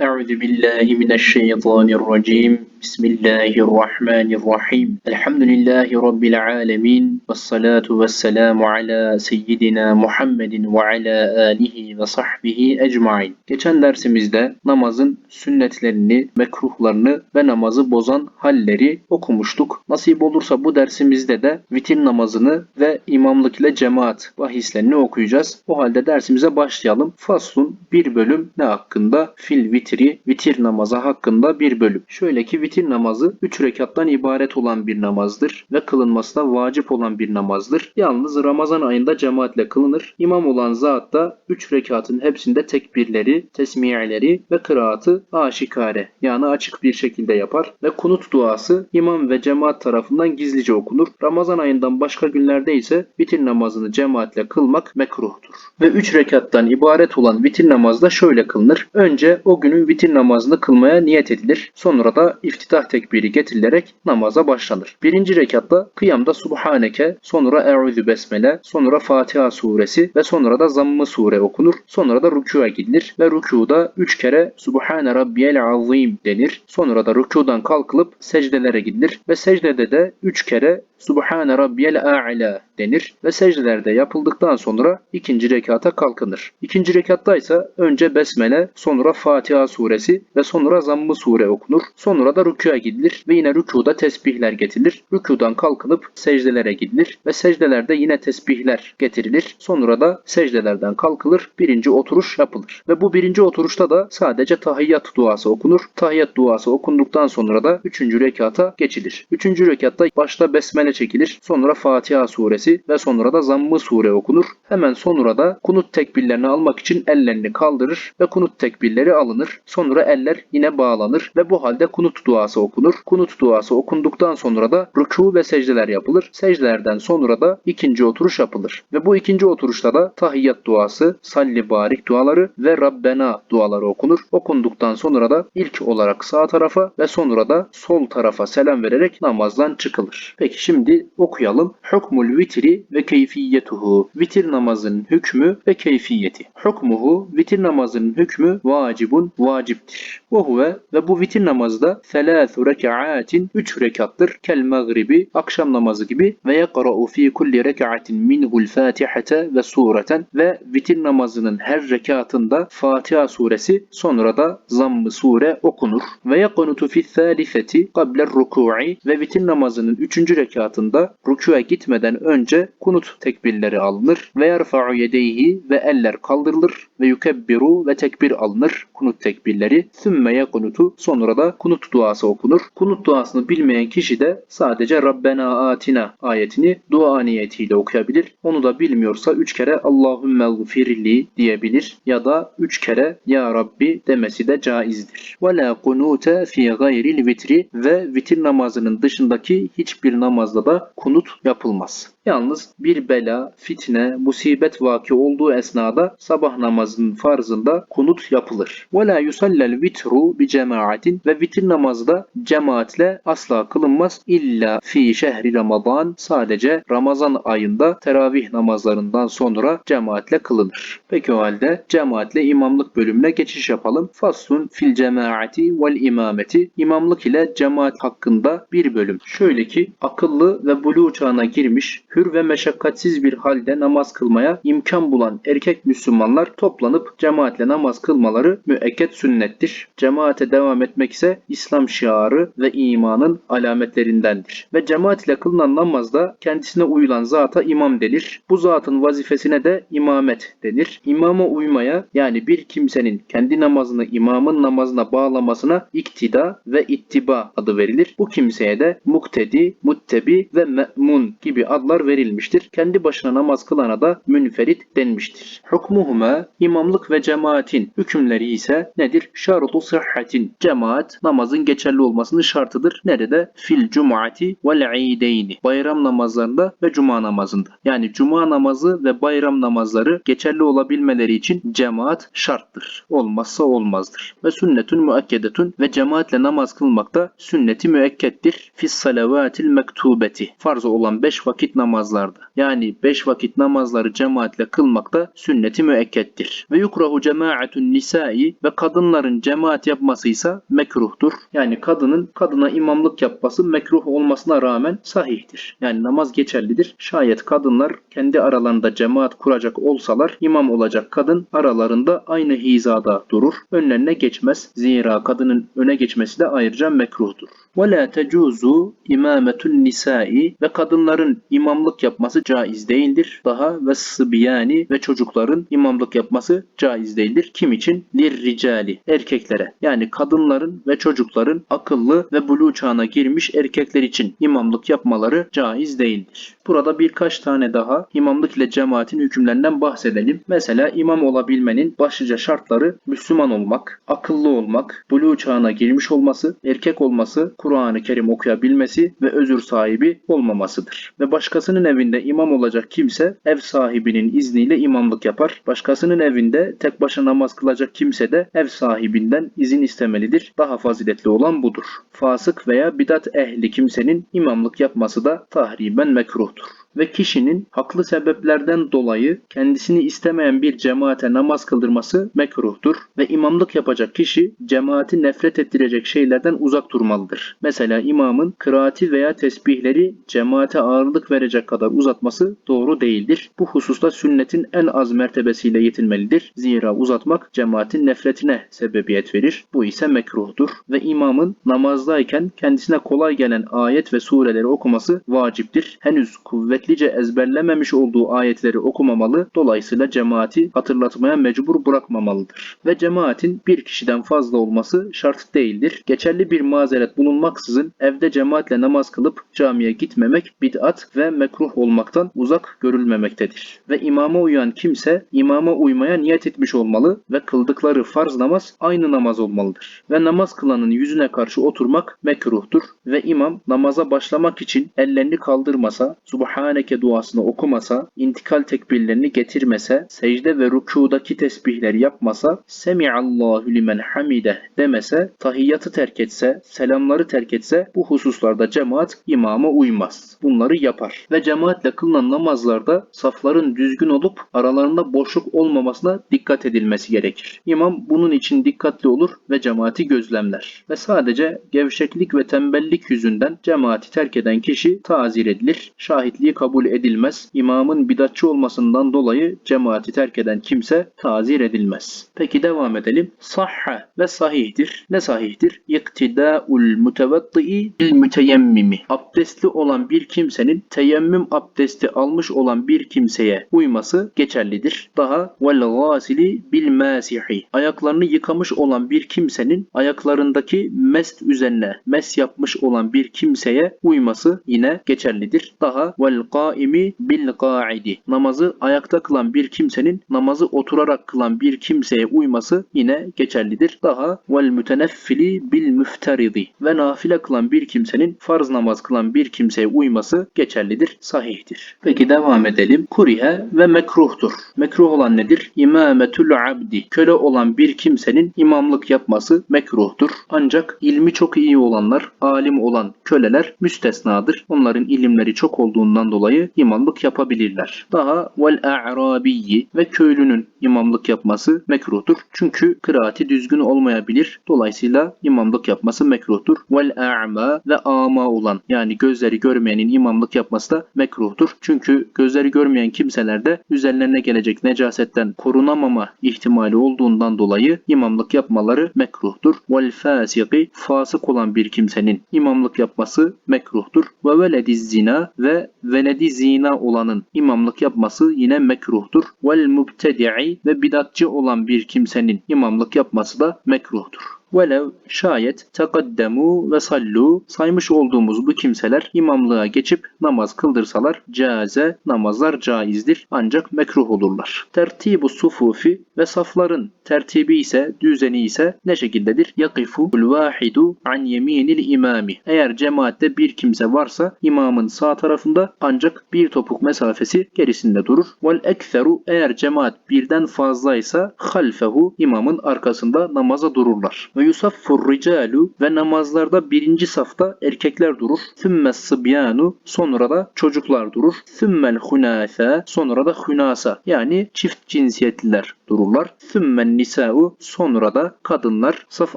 أعوذ بالله من الشيطان الرجيم بسم الله الرحمن الرحيم الحمد لله رب العالمين والصلاة والسلام على سيدنا Muhammedin ve ala alihi ve sahbihi ecmain. Geçen dersimizde namazın sünnetlerini, mekruhlarını ve namazı bozan halleri okumuştuk. Nasip olursa bu dersimizde de vitir namazını ve imamlık ile cemaat bahislerini okuyacağız. O halde dersimize başlayalım. Faslun bir bölüm ne hakkında? Fil vitri, vitir namazı hakkında bir bölüm. Şöyle ki vitir namazı 3 rekattan ibaret olan bir namazdır ve kılınması da vacip olan bir namazdır. Yalnız Ramazan ayında cemaatle kılınır. İmam olan zat da 3 rekatın hepsinde tekbirleri, tesmiyeleri ve kıraatı aşikare yani açık bir şekilde yapar ve kunut duası imam ve cemaat tarafından gizlice okunur. Ramazan ayından başka günlerde ise vitir namazını cemaatle kılmak mekruhtur. Ve 3 rekattan ibaret olan vitir namazı da şöyle kılınır. Önce o günün vitir namazını kılmaya niyet edilir. Sonra da iftitah tekbiri getirilerek namaza başlanır. Birinci rekatta kıyamda Subhaneke, sonra Eûzü Besmele, sonra Fatiha suresi ve sonra da Zamm-ı sure okunur. Sonra da rükûa gidilir ve rükûda 3 kere Subhane Rabbiyel Azim denir. Sonra da rükûdan kalkılıp secdelere gidilir ve secdede de 3 kere Subhane Rabbiyel A'la denir ve secdelerde yapıldıktan sonra ikinci rekata kalkınır. İkinci rekatta ise önce Besmele, sonra Fatiha suresi ve sonra Zamm-ı sure okunur. Sonra da rükûa gidilir ve yine rükûda tesbihler getirilir. Rükûdan kalkınıp secdelere gidilir ve secdelerde yine tesbihler getirilir. Sonra da secdelerden kalkılır, birinci oturuş yapılır. Ve bu birinci oturuşta da sadece tahiyyat duası okunur. Tahiyyat duası okunduktan sonra da üçüncü rekata geçilir. Üçüncü rekatta başta Besmele çekilir, sonra Fatiha suresi ve sonra da Zamm-ı sure okunur. Hemen sonra da kunut tekbirlerini almak için ellerini kaldırır ve kunut tekbirleri alınır. Sonra eller yine bağlanır ve bu halde kunut duası okunur. Kunut duası okunduktan sonra da rükû ve secdeler yapılır. Secdelerden sonra da ikinci oturuş yapılır. Ve bu ikinci oturuşta da tahiyyat duası, salli barik duaları ve Rabbena duaları okunur. Okunduktan sonra da ilk olarak sağ tarafa ve sonra da sol tarafa selam vererek namazdan çıkılır. Peki şimdi okuyalım. Hukmul vitri ve keyfiyetuhu. Vitir namazının hükmü ve keyfiyeti. Hukmuhu vitir namazının hükmü vacibun vaciptir. Ve huve ve bu vitir namazı da selâthu rekaatin 3 rekattır. Kel mağribi akşam namazı gibi ve yekra'u fi kulli rekaatin minhul fatihate ve sureten ve vitir namazının her rekatında Fatiha suresi sonra da zamm-ı sure okunur. Ve yekunutu fi thalitheti qabler ruku'i ve vitir namazının 3. rekatında rükûa gitmeden önce kunut tekbirleri alınır ve yerfa'u yedeyhi ve eller kaldırılır ve yukebbiru ve tekbir alınır kunut tekbirleri. Sümme yekunutu sonra da kunut duası okunur. Kunut duasını bilmeyen kişi de sadece Rabbena atina ayetini dua niyetiyle okuyabilir. Onu da bilmiyorsa 3 kere Allahümme gfirli diyebilir ya da 3 kere Ya Rabbi demesi de caizdir. Ve la kunute fi gayril vitri ve vitir namazının dışındaki hiçbir namazda da kunut yapılmaz. Yalnız bir bela, fitne, musibet vaki olduğu esnada sabah namazının farzında kunut yapılır. Ve la yusallel vitru bi cemaatin ve vitir namazı da cemaatle asla kılınmaz illa fi şehri Ramazan sadece Ramazan ayında teravih namazlarından sonra cemaatle kılınır. Peki o halde cemaatle imamlık bölümüne geçiş yapalım. Faslun fil cemaati vel imameti imamlık ile cemaat hakkında bir bölüm. Şöyle ki akıllı ve buluğ çağına girmiş hür ve meşakkatsiz bir halde namaz kılmaya imkan bulan erkek Müslümanlar toplanıp cemaatle namaz kılmaları müekket sünnettir. Cemaate devam etmek ise İslam şiarı ve imanın alametlerindendir. Ve cemaat ile kılınan namazda kendisine uyulan zata imam denir. Bu zatın vazifesine de imamet denir. İmama uymaya yani bir kimsenin kendi namazını imamın namazına bağlamasına iktida ve ittiba adı verilir. Bu kimseye de muktedi, muttebi ve me'mun gibi adlar verilmiştir. Kendi başına namaz kılana da münferit denmiştir. Hukmuhuma imamlık ve cemaatin hükümleri ise nedir? Şartu sıhhatin. Cemaat namazın geçerli olmasının şartıdır. Nerede? Fil cum'ati vel ideyni. Bayram namazlarında ve cuma namazında. Yani cuma namazı ve bayram namazları geçerli olabilmeleri için cemaat şarttır. Olmazsa olmazdır. Ve sünnetun müekkedetun ve cemaatle namaz kılmak da sünneti müekkettir. Fis salavatil mektubeti. Farz olan 5 vakit namaz namazlarda. Yani beş vakit namazları cemaatle kılmak da sünneti müekkettir. Ve yukrahu cemaatun nisai ve kadınların cemaat yapması ise mekruhtur. Yani kadının kadına imamlık yapması mekruh olmasına rağmen sahihtir. Yani namaz geçerlidir. Şayet kadınlar kendi aralarında cemaat kuracak olsalar imam olacak kadın aralarında aynı hizada durur. Önlerine geçmez. Zira kadının öne geçmesi de ayrıca mekruhtur. وَلَا تَجُوزُ imametun nisai ve kadınların imamlık yapması caiz değildir. Daha ve sıbiyani ve çocukların imamlık yapması caiz değildir. Kim için? Lirricali. Erkeklere. Yani kadınların ve çocukların akıllı ve buluğ çağına girmiş erkekler için imamlık yapmaları caiz değildir. Burada birkaç tane daha imamlık ile cemaatin hükümlerinden bahsedelim. Mesela imam olabilmenin başlıca şartları Müslüman olmak, akıllı olmak, buluğ çağına girmiş olması, erkek olması, Kur'an-ı Kerim okuyabilmesi ve özür sahibi olmamasıdır. Ve başkasının evinde imam olacak kimse ev sahibinin izniyle imamlık yapar. Başkasının evinde tek başına namaz kılacak kimse de ev sahibinden izin istemelidir. Daha faziletli olan budur. Fasık veya bidat ehli kimsenin imamlık yapması da tahriben mekruhtur ve kişinin haklı sebeplerden dolayı kendisini istemeyen bir cemaate namaz kıldırması mekruhtur ve imamlık yapacak kişi cemaati nefret ettirecek şeylerden uzak durmalıdır. Mesela imamın kıraati veya tesbihleri cemaate ağırlık verecek kadar uzatması doğru değildir. Bu hususta sünnetin en az mertebesiyle yetinmelidir. Zira uzatmak cemaatin nefretine sebebiyet verir. Bu ise mekruhtur ve imamın namazdayken kendisine kolay gelen ayet ve sureleri okuması vaciptir. Henüz kuvvet kuvvetlice ezberlememiş olduğu ayetleri okumamalı, dolayısıyla cemaati hatırlatmaya mecbur bırakmamalıdır. Ve cemaatin bir kişiden fazla olması şart değildir. Geçerli bir mazeret bulunmaksızın evde cemaatle namaz kılıp camiye gitmemek bid'at ve mekruh olmaktan uzak görülmemektedir. Ve imama uyan kimse imama uymaya niyet etmiş olmalı ve kıldıkları farz namaz aynı namaz olmalıdır. Ve namaz kılanın yüzüne karşı oturmak mekruhtur ve imam namaza başlamak için ellerini kaldırmasa Subhan Subhaneke duasını okumasa, intikal tekbirlerini getirmese, secde ve rükudaki tesbihleri yapmasa, Semiallahu limen hamide demese, tahiyyatı terk etse, selamları terk etse bu hususlarda cemaat imama uymaz. Bunları yapar. Ve cemaatle kılınan namazlarda safların düzgün olup aralarında boşluk olmamasına dikkat edilmesi gerekir. İmam bunun için dikkatli olur ve cemaati gözlemler. Ve sadece gevşeklik ve tembellik yüzünden cemaati terk eden kişi tazir edilir. Şahitliği kabul edilmez. İmamın bidatçı olmasından dolayı cemaati terk eden kimse tazir edilmez. Peki devam edelim. Sahha ve sahihtir. Ne sahihtir? İktidâul mutevatti'i bil müteyemmimi. Abdestli olan bir kimsenin teyemmüm abdesti almış olan bir kimseye uyması geçerlidir. Daha vel gâsili bil mâsihi. Ayaklarını yıkamış olan bir kimsenin ayaklarındaki mest üzerine mes yapmış olan bir kimseye uyması yine geçerlidir. Daha vel kaimi bil qaidi. Namazı ayakta kılan bir kimsenin namazı oturarak kılan bir kimseye uyması yine geçerlidir. Daha vel müteneffili bil müfteridi ve nafile kılan bir kimsenin farz namaz kılan bir kimseye uyması geçerlidir, sahihtir. Peki devam edelim. Kurihe ve mekruhtur. Mekruh olan nedir? İmametül abdi. Köle olan bir kimsenin imamlık yapması mekruhtur. Ancak ilmi çok iyi olanlar, alim olan köleler müstesnadır. Onların ilimleri çok olduğundan dolayı imamlık yapabilirler. Daha vel a'rabiyyi ve köylünün imamlık yapması mekruhtur. Çünkü kıraati düzgün olmayabilir. Dolayısıyla imamlık yapması mekruhtur. Vel a'ma ve ama olan yani gözleri görmeyenin imamlık yapması da mekruhtur. Çünkü gözleri görmeyen kimselerde üzerlerine gelecek necasetten korunamama ihtimali olduğundan dolayı imamlık yapmaları mekruhtur. Vel fasiki fasık olan bir kimsenin imamlık yapması mekruhtur. Ve velediz zina ve veledi veledi zina olanın imamlık yapması yine mekruhtur. Vel mubtedi'i ve bidatçı olan bir kimsenin imamlık yapması da mekruhtur. Velev şayet tekaddemu ve sallu saymış olduğumuz bu kimseler imamlığa geçip namaz kıldırsalar caze namazlar caizdir ancak mekruh olurlar. Tertibu sufufi ve safların tertibi ise düzeni ise ne şekildedir? Yakifu vahidu an yeminil imami. Eğer cemaatte bir kimse varsa imamın sağ tarafında ancak bir topuk mesafesi gerisinde durur. Vel ekseru eğer cemaat birden fazlaysa halfehu imamın arkasında namaza dururlar. Ve yusaffur ricalu ve namazlarda birinci safta erkekler durur. Thummes sıbyanu sonra da çocuklar durur. Thummel hunasa sonra da hunasa yani çift cinsiyetliler dururlar. Thummen nisa'u sonra da kadınlar saf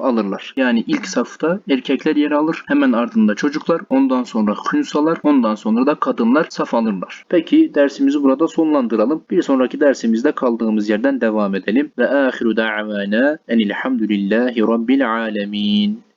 alırlar. Yani ilk safta erkekler yer alır. Hemen ardında çocuklar. Ondan sonra hünsalar. Ondan sonra da kadınlar saf alırlar. Peki dersimizi burada sonlandıralım. Bir sonraki dersimizde kaldığımız yerden devam edelim. Ve ahiru da'vana enilhamdülillahi rabbil alemin.